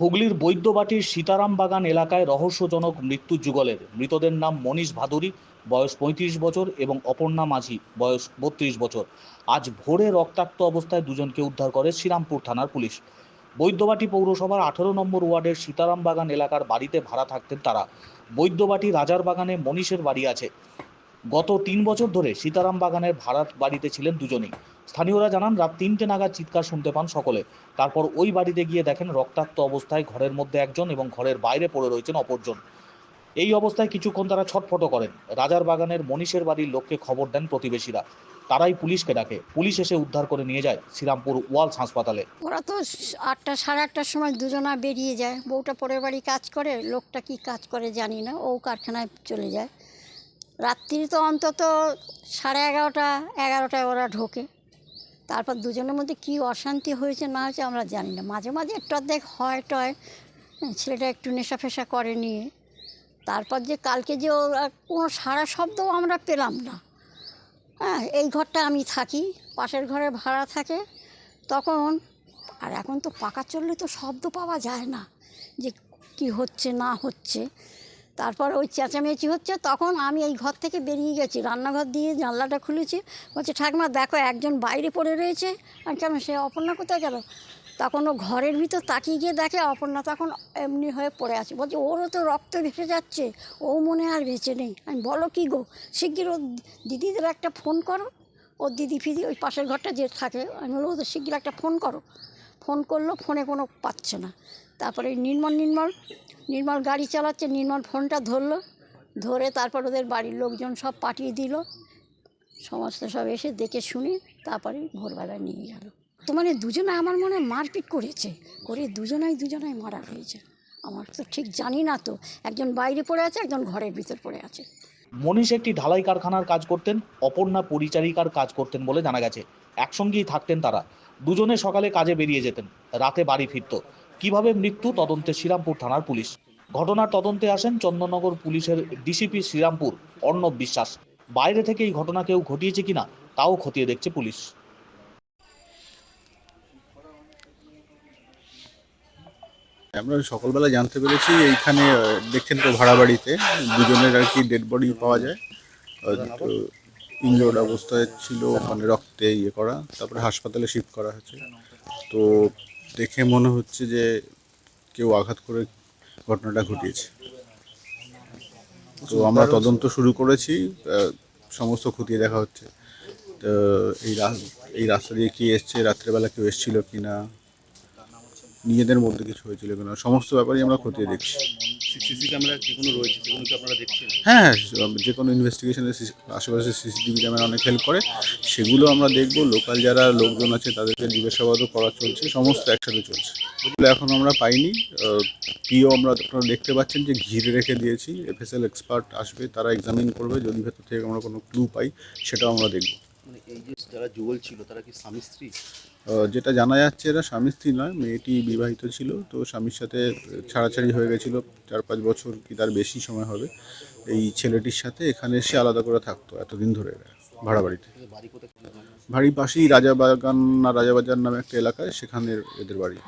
হুগলির বৈদ্যবাটির সীতারাম বাগান এলাকায় রহস্যজনক মৃত্যু যুগলের। মৃতদের নাম মনীষ ভাদুরী, বয়স পঁয়ত্রিশ বছর, এবং অপর্ণা মাঝি, বয়স বত্রিশ বছর। আজ ভোরে রক্তাক্ত অবস্থায় দুজনকে উদ্ধার করে শ্রীরামপুর থানার পুলিশ। বৈদ্যবাটি পৌরসভার আঠারো নম্বর ওয়ার্ডের সীতারাম বাগান এলাকার বাড়িতে ভাড়া থাকতেন তারা। বৈদ্যবাটি রাজার বাগানে মনীষের বাড়ি আছে। গত তিন বছর ধরে সীতারাম বাগানের ভাড়ার বাড়িতে ছিলেন দুজনেই। স্থানীয়রা জানান, রাত তিনটে নাগাদ চিৎকার শুনতে পান সকলে। তারপর ওই বাড়িতে গিয়ে দেখেন রক্তাক্ত অবস্থায় ঘরের মধ্যে একজন এবং ঘরের বাইরে পড়ে রয়েছেন অপরজন। এই অবস্থায় কিছুক্ষণ তারা ছটফট করেন। রাজার বাগানের মনীষের বাড়ির লোককে খবর দেন প্রতিবেশীরা। তারাই পুলিশকে ডাকে। পুলিশ এসে উদ্ধার করে নিয়ে যায় শ্রীরামপুর ওয়ালস হাসপাতালে। ওরা তো আটটা, সাড়ে আটটার সময় দুজনা বেরিয়ে যায়। বউটা পরের বাড়ি কাজ করে, লোকটা কি কাজ করে জানি না। ও কারখানায় চলে যায়। রাত্রি তো অন্তত সাড়ে এগারোটা এগারোটায় ওরা ঢোকে। তারপর দুজনের মধ্যে কি অশান্তি হয়েছে না হয়েছে আমরা জানি না। মাঝে মাঝে একটু অর্ধেক হয় টয় হ্যাঁ, ছেলেটা একটু নেশা ফেশা করে নিয়ে। তারপর যে কালকে যে ওরা কোনো সারা শব্দও আমরা পেলাম না। হ্যাঁ এই ঘরটা আমি থাকি পাশের ঘরে ভাড়া থাকে তখন আর এখন তো পাকা চললে তো শব্দ পাওয়া যায় না যে কি হচ্ছে না হচ্ছে। তারপর ওই চেঁচামেচি হচ্ছে, তখন আমি এই ঘর থেকে বেরিয়ে গেছি। রান্নাঘর দিয়ে জানলাটা খুলেছি, বলছে, ঠাকুমা, দেখো, একজন বাইরে পড়ে রয়েছে। আর কেন সে অপর্ণা কোথায় গেল? তখন ও ঘরের ভিতর তাকিয়ে গিয়ে দেখে, অপর্ণা তখন এমনি হয়ে পড়ে আছে। বলছে, ওরও তো রক্ত ভেসে যাচ্ছে, ও মনে আর বেঁচে নেই। আমি বলো, কী গো, শিগগির ওর দিদিদের একটা ফোন করো। ওর দিদি ফিদি ওই পাশের ঘরটা যে থাকে, আমি বলব ওদের শিগগির একটা ফোন করো। ফোন করল, ফোনে কোনো পাচ্ছে না। তারপরে নির্মল নির্মল নির্মল গাড়ি চালাচ্ছে, নির্মল ফোনটা ধরলো। ধরে তারপর ওদের বাড়ির লোকজন সব পাঠিয়ে দিল। সমস্ত সব এসে দেখে শুনে তারপরে ভোরবেলা নিয়ে গেল। তো মানে দুজনে আমার মনে মারপিট করেছে, করে দুজনাই দুজনাই মারা হয়েছে। আমার তো ঠিক জানি না তো, একজন বাইরে পড়ে আছে, একজন ঘরের ভিতর পড়ে আছে। মনীষ একটি ঢালাই কারখানার কাজ করতেন, অপর্ণা পরিচারিকার কাজ করতেন বলে জানা গেছে। একসঙ্গেই থাকতেন তারা। দুজনে সকালে কাজে বেরিয়ে যেতেন। রাতে বাড়ি ফিরত। কীভাবে মৃত্যু? তদন্তে শ্রীরামপুর থানার পুলিশ। ঘটনার তদন্তে আসেন চন্দননগর পুলিশের ডিসিপি শ্রীরামপুর, অর্ণব বিশ্বাস। বাইরে থেকে এই ঘটনা কেউ ঘটিয়েছে কিনা, তাও খতিয়ে দেখছে পুলিশ। আমরা সকালবেলা জানতে পেরেছি, এইখানে দেখছেন তো ভাড়া বাড়িতে। দুজনের আর কি ডেড বডি পাওয়া যায়। ইনজোর্ড অবস্থায় ছিল মানে রক্তে ইয়ে করা তারপরে হাসপাতালে শিফট করা হয়েছে। তো দেখে মনে হচ্ছে যে কেউ আঘাত করে ঘটনাটা ঘটিয়েছে। তো আমরা তদন্ত শুরু করেছি সমস্ত খতিয়ে দেখা হচ্ছে। তো এই এই রাস্তা দিয়ে কি এসছে রাত্রেবেলা কেউ এসেছিল কি না নিজেদের মধ্যে কিছু হয়েছিল কিনা সমস্ত ব্যাপারই আমরা খতিয়ে দেখছি। সিসি ক্যামেরা যেগুলো রয়েছে সেগুলো কি আপনারা দেখছেন? হ্যাঁ হ্যাঁ যে কোনো ইনভেস্টিগেশনের আশেপাশে সিসিটিভি ক্যামেরা অনেক হেল্প করে। সেগুলো আমরা দেখব। লোকাল যারা লোকজন আছে, তাদেরকে জিজ্ঞাসাবাদও করা চলছে। সমস্ত একসাথে চলছে। ওগুলো এখন আমরা পাইনি। পিও আমরা আপনারা দেখতে পাচ্ছেন যে ঘিরে রেখে দিয়েছি। এফএসএল এক্সপার্ট আসবে, তারা এক্সামিন করবে। যদি ভেতর থেকে আমরা কোনো ক্লু পাই, সেটাও আমরা দেখব। এই যে যারা যুগল ছিল তারা কি স্বামী স্ত্রী? যেটা জানা যাচ্ছে এরা স্বামী স্ত্রী নয় মেয়েটি বিবাহিত ছিল তো স্বামীর সাথে ছাড়াছাড়ি হয়ে গেছিল চার পাঁচ বছর কি তার বেশি সময় হবে। এই ছেলেটির সাথে এখানে এসে আলাদা করে থাকতো এতদিন ধরে এরা ভাড়া বাড়িতে বাড়ি পাশেই রাজাবাগান না রাজাবাজার নামে একটা এলাকায় সেখানে এদের বাড়ি।